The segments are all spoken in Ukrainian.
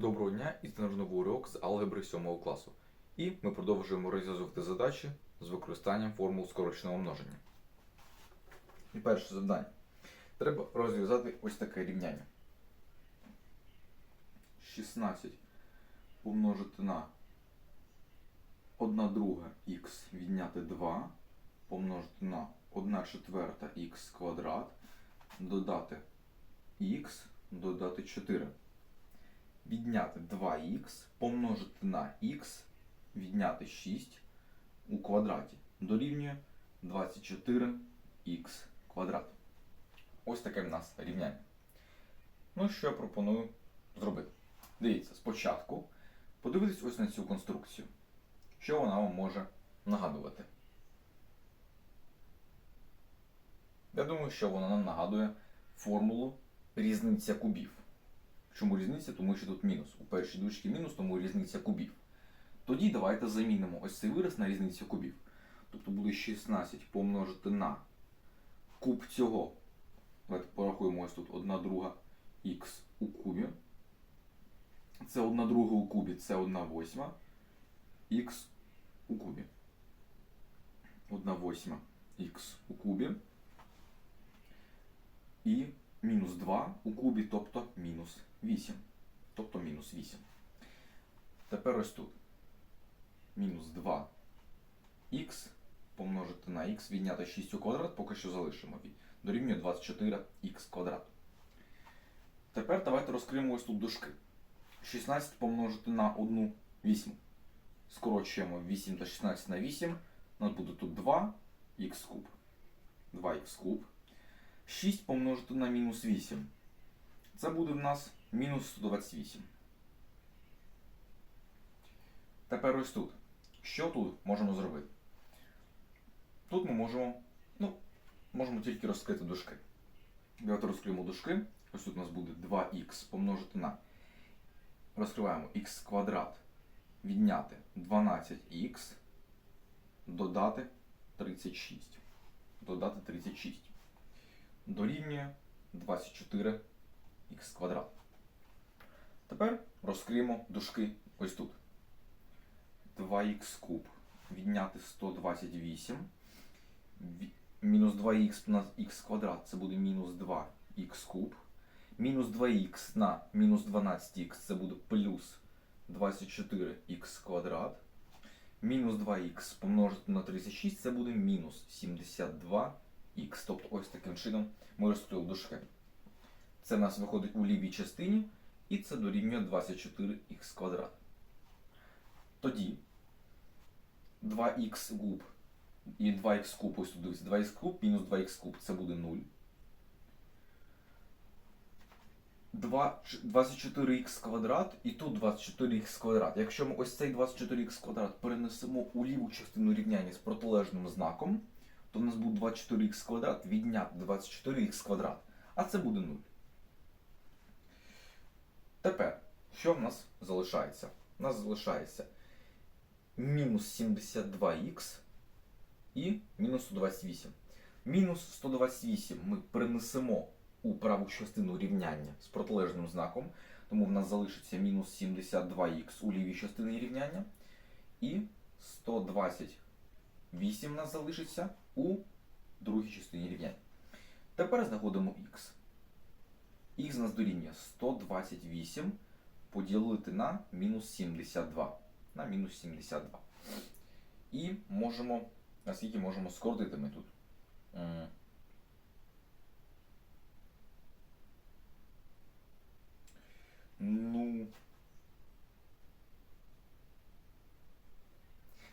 Доброго дня і це наш новий урок з алгебри 7 класу. І ми продовжуємо розв'язувати задачі з використанням формул скороченого множення. І перше завдання. Треба розв'язати ось таке рівняння. 16 помножити на 1 друга х відняти 2 помножити на 1 четверта х квадрат додати х додати 4 відняти 2х, помножити на х, відняти 6 у квадраті дорівнює 24х квадрат. Ось таке в нас рівняння. Ну, що я пропоную зробити? Дивіться, спочатку подивитись ось на цю конструкцію. Що вона вам може нагадувати? Я думаю, що вона нам нагадує формулу різниця кубів. Чому різниця? Тому що тут мінус. У першій дужці мінус, тому різниця кубів. Тоді давайте замінимо ось цей вираз на різницю кубів. Тобто буде 16 помножити на куб цього. Давайте порахуємо ось тут 1 друга х у кубі. Це 1 друга у кубі, це 1 восьма х у кубі. 1 восьма х у кубі. І мінус 2 у кубі, тобто мінус 8. Тобто мінус 8. Тепер ось тут. Мінус 2х помножити на х, відняти 6 у квадрат, поки що залишимо. Дорівнює 24х квадрат. Тепер давайте розкриємо ось тут дужки. 16 помножити на 1 8. Скорочуємо 8 та 16 на 8. У нас буде тут 2х куб. 2х куб. 6 помножити на мінус 8. Це буде в нас мінус 128. Тепер ось тут. Що тут можемо зробити? Тут ми можемо, ну, можемо тільки розкрити дужки. Давайте розкриємо дужки. Ось тут у нас буде 2х помножити на. Розкриваємо х квадрат. Відняти 12х. Додати 36. Додати 36 дорівнює 24х квадрат. Тепер розкриємо дужки ось тут. 2х куб відняти 128. Мінус 2х на х квадрат це буде мінус 2х куб. Мінус 2х на мінус 12х це буде плюс 24х квадрат. Мінус 2х помножити на 36 це буде мінус 72 х. Тобто ось таким чином ми розкрили дужки. Це в нас виходить у лівій частині, і це дорівнює 24х квадрат. Тоді 2х куб і 2х куб, ось тут дивіться, 2х куб мінус 2х куб це буде 0. 24х квадрат і тут 24х квадрат. Якщо ми ось цей 24х квадрат перенесемо у ліву частину рівняння з протилежним знаком, то в нас буде 24х квадрат відняти 24х квадрат. А це буде 0. Тепер, що в нас залишається? У нас залишається мінус 72х і мінус 128. Мінус 128 ми перенесемо у праву частину рівняння з протилежним знаком, тому в нас залишиться мінус 72х у лівій частині рівняння. І 128 у нас залишиться у другій частині рівняння. Тепер знаходимо х. Х нас дорівнює 128 поділити на мінус 72. На мінус 72. І можемо, наскільки можемо скоротити ми тут. Ну.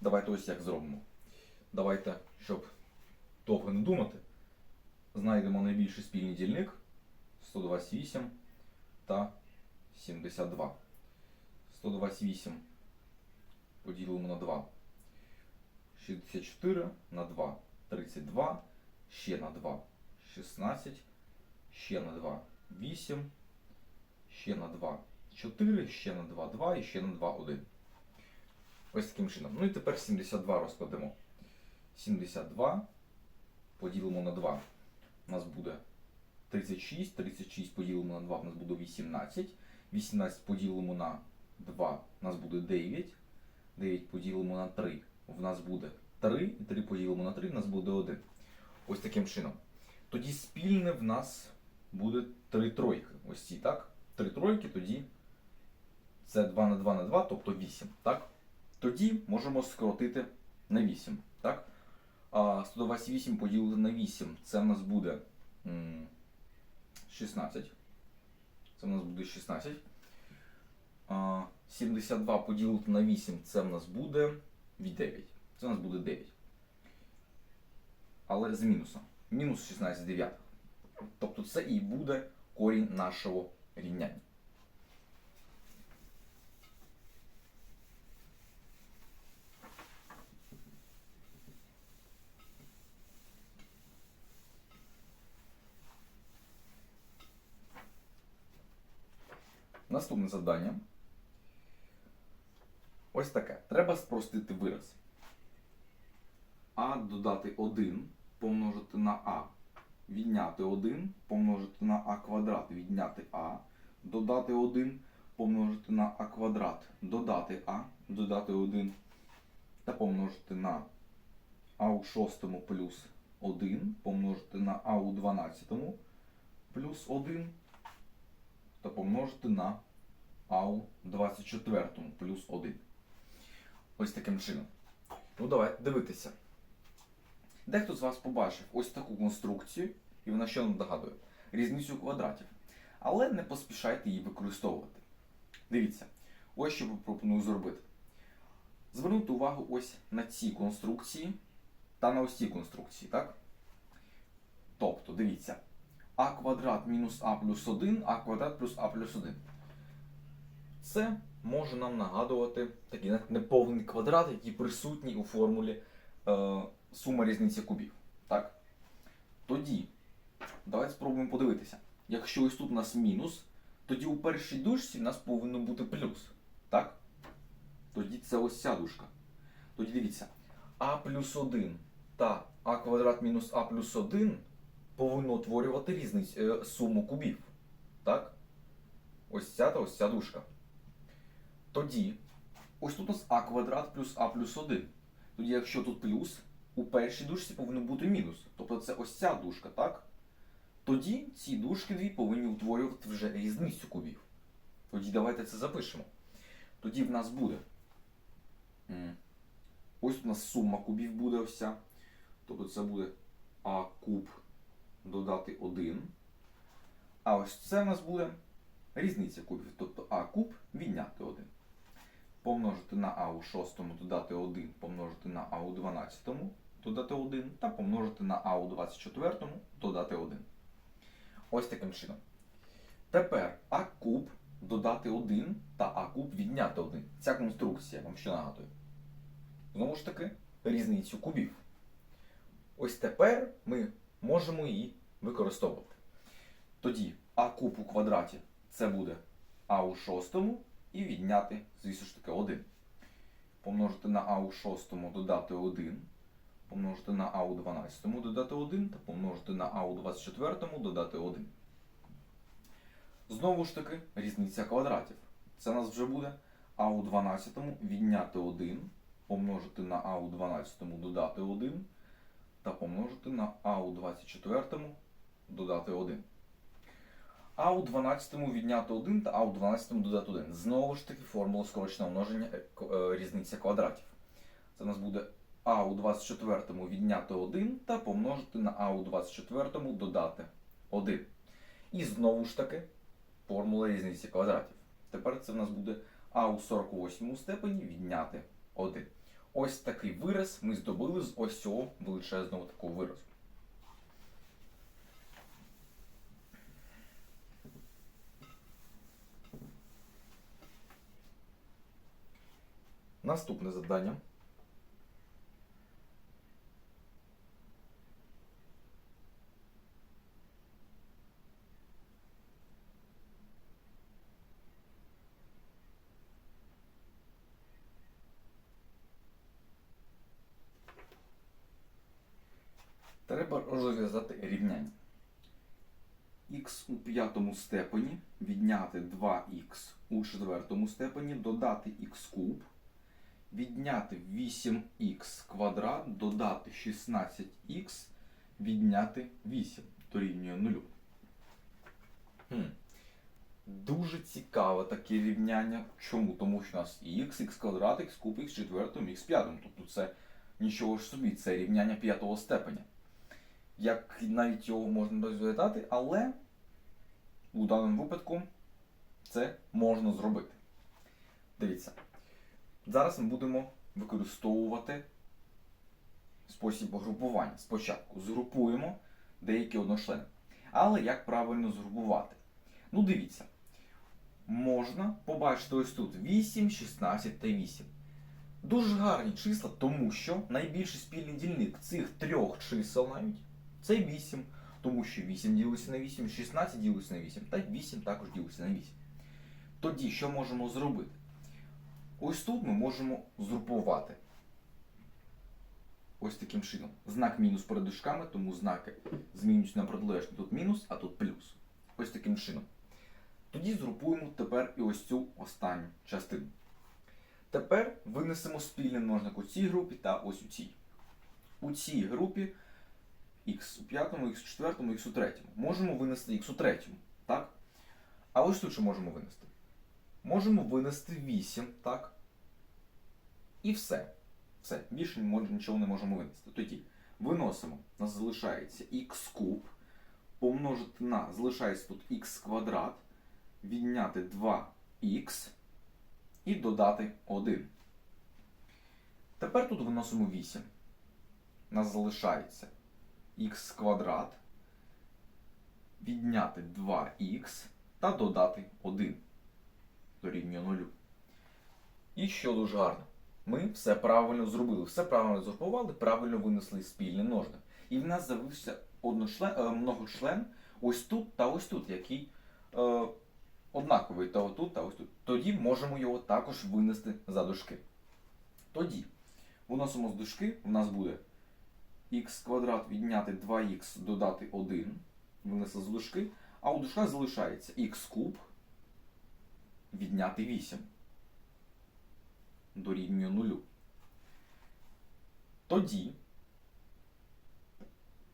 Давайте ось як зробимо. Давайте, щоб довго не думати, знайдемо найбільший спільний дільник 128 та 72. 128 поділимо на 2. 64 на 2. 32. Ще на 2. 16. Ще на 2. 8. Ще на 2. 4. Ще на 2. 2 і ще на 2. 1. Ось таким чином. Ну і тепер 72 розкладемо. 72 поділимо на 2. У нас буде 36. 36 поділимо на 2, у нас буде 18. 18 поділимо на 2, у нас буде 9. 9 поділимо на 3, в нас буде 3. І 3 поділимо на 3, в нас буде 1. Ось таким чином. Тоді спільне в нас буде 3 тройки. Ось ці, так? 3 тройки, тоді це 2 на 2 на 2, тобто 8. Так? Тоді можемо скоротити на 8. Так? А 128 поділити на 8, це в нас буде 16. Це в нас буде 16. 72 поділити на 8, це в нас буде 9. Це в нас буде 9. Але з мінусом. Мінус 16 дев'ятих. Тобто це і буде корінь нашого рівняння. Наступне завдання. Ось таке. Треба спростити вираз. А додати 1 помножити на А. Відняти 1 помножити на А квадрат, відняти А. Додати 1 помножити на А квадрат, додати А, додати 1 та помножити на А у шостому плюс 1 помножити на А у 12 плюс 1 та помножити на АУ 24 плюс 1. Ось таким чином. Ну, давайте дивитися. Дехто з вас побачив ось таку конструкцію, і вона що нам нагадує? Різницю квадратів. Але не поспішайте її використовувати. Дивіться, ось що пропоную зробити. Звернути увагу ось на ці конструкції та на ось ці конструкції, так? Тобто, дивіться, а квадрат мінус а плюс 1, а квадрат плюс а плюс 1. Це може нам нагадувати такий неповний квадрат, який присутній у формулі е, сума різниці кубів. Так? Тоді, давайте спробуємо подивитися. Якщо ось тут у нас мінус, тоді у першій дужці в нас повинно бути плюс. Так? Тоді це ось ця дужка. Тоді дивіться, а плюс 1 та а квадрат мінус а плюс 1 повинно утворювати різницю, е, суму кубів. Так? Ось ця та ось ця дужка. Тоді, ось тут у нас а квадрат плюс а плюс 1. Тоді, якщо тут плюс, у першій дужці повинен бути мінус. Тобто це ось ця дужка, так? Тоді ці дужки дві повинні утворювати вже різницю кубів. Тоді давайте це запишемо. Тоді в нас буде. Ось у нас сума кубів буде ось ця. Тобто це буде а куб додати 1. А ось це в нас буде різниця кубів. Тобто а куб відняти 1. Помножити на а у шостому додати 1, помножити на а у 12 додати 1 та помножити на а у 24 додати 1. Ось таким чином. Тепер а куб додати 1 та а куб відняти 1. Ця конструкція вам що нагадує? Знову ж таки, різницю кубів. Ось тепер ми можемо її використовувати. Тоді а куб у квадраті це буде а у шостому і відняти, звісно ж таки, 1. Помножити на а у шостому додати 1, помножити на а у 12 додати 1 та помножити на а у 24 додати 1. Знову ж таки, різниця квадратів. Це у нас вже буде а у 12 відняти 1, помножити на а у 12 додати 1 та помножити на а у 24 додати 1. А у 12 відняти 1 та а у 12 додати 1. Знову ж таки формула скороченого множення е, е, різниця квадратів. Це у нас буде а у 24 відняти 1 та помножити на а у 24 додати 1. І знову ж таки формула різниці квадратів. Тепер це в нас буде а у 48 степені відняти 1. Ось такий вираз ми здобули з ось цього величезного такого виразу. Наступне завдання. Треба розв'язати рівняння. х у степені, відняти 2х у четвертому степені, додати х куб, відняти 8х квадрат, додати 16х, відняти 8 дорівнює 0. Хм. Дуже цікаве таке рівняння. Чому? Тому що у нас і х, х квадрат, х куб, х четвертому, х п'ятому. Тобто це нічого ж собі, це рівняння п'ятого степеня. Як навіть його можна розглядати, але у даному випадку це можна зробити. Дивіться. Зараз ми будемо використовувати спосіб групування. Спочатку згрупуємо деякі одночлени. Але як правильно згрупувати? Ну, дивіться. Можна побачити ось тут 8, 16 та 8. Дуже гарні числа, тому що найбільший спільний дільник цих трьох чисел навіть це 8. Тому що 8 ділиться на 8, 16 ділиться на 8, та 8 також ділиться на 8. Тоді що можемо зробити? Ось тут ми можемо згрупувати. Ось таким чином. Знак мінус перед дужками, тому знаки змінюються на протилежні. Тут мінус, а тут плюс. Ось таким чином. Тоді згрупуємо тепер і ось цю останню частину. Тепер винесемо спільний множник у цій групі та ось у цій. У цій групі х у п'ятому, х у четвертому, х у третьому. Можемо винести х у третьому, так? А ось тут що можемо винести? Можемо винести 8, так? І все. Все. Більше нічого не можемо винести. Тоді виносимо. У нас залишається х куб. Помножити на залишається тут х квадрат. Відняти 2х і додати 1. Тепер тут виносимо 8. У нас залишається х квадрат. Відняти 2х та додати 1 дорівнює 0. І що дуже гарно. Ми все правильно зробили, все правильно згрупували, правильно винесли спільний множник. І в нас з'явився е, многочлен ось тут та ось тут, який е, однаковий та отут, та ось тут. Тоді можемо його також винести за дужки. Тоді виносимо з дужки, в нас буде х квадрат відняти 2х додати 1, винесли з дужки, а у дужках залишається х куб відняти 8 дорівнює 0. Тоді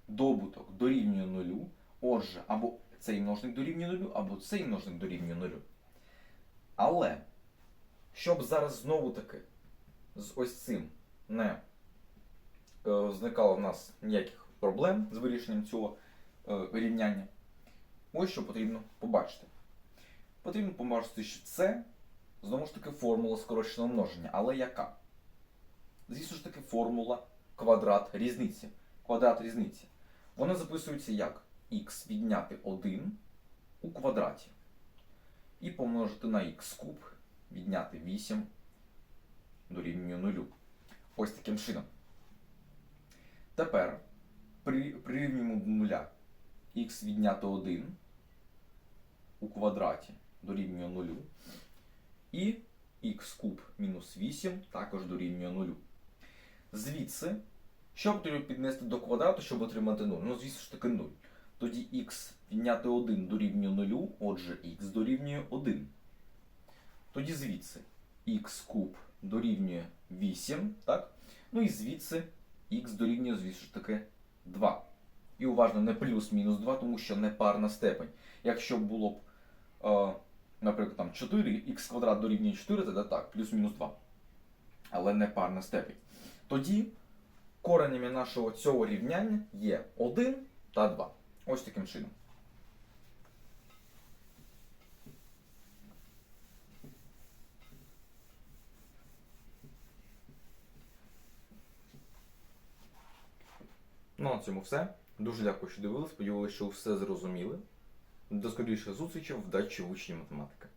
добуток дорівнює 0. Отже, або цей множник дорівнює 0, або цей множник дорівнює 0. Але, щоб зараз знову таки з ось цим не зникало в нас ніяких проблем з вирішенням цього е, рівняння, ось що потрібно побачити. Потрібно побачити, що це знову ж таки формула скороченого множення. Але яка? Звісно ж таки, формула квадрат різниці. Квадрат різниці. Вона записується як х відняти 1 у квадраті. І помножити на х куб відняти 8 дорівнює 0. Ось таким чином. Тепер при, прирівнюємо до нуля х відняти 1 у квадраті дорівнює 0. І х куб мінус 8 також дорівнює 0. Звідси, що потрібно піднести до квадрату, щоб отримати 0? Ну, звісно ж таки 0. Тоді х відняти 1 дорівнює 0, отже х дорівнює 1. Тоді звідси х куб дорівнює 8, так? Ну і звідси х дорівнює, звісно ж таки, 2. І уважно, не плюс-мінус 2, тому що не парна степень. Якщо було б, е, наприклад, там 4, х квадрат дорівнює 4, тоді так, плюс-мінус 2. Але не парна степень. Тоді коренями нашого цього рівняння є 1 та 2. Ось таким чином. Ну, на цьому все. Дуже дякую, що дивились. Сподіваюся, що все зрозуміли. До скоріших зустрічей в учні математика.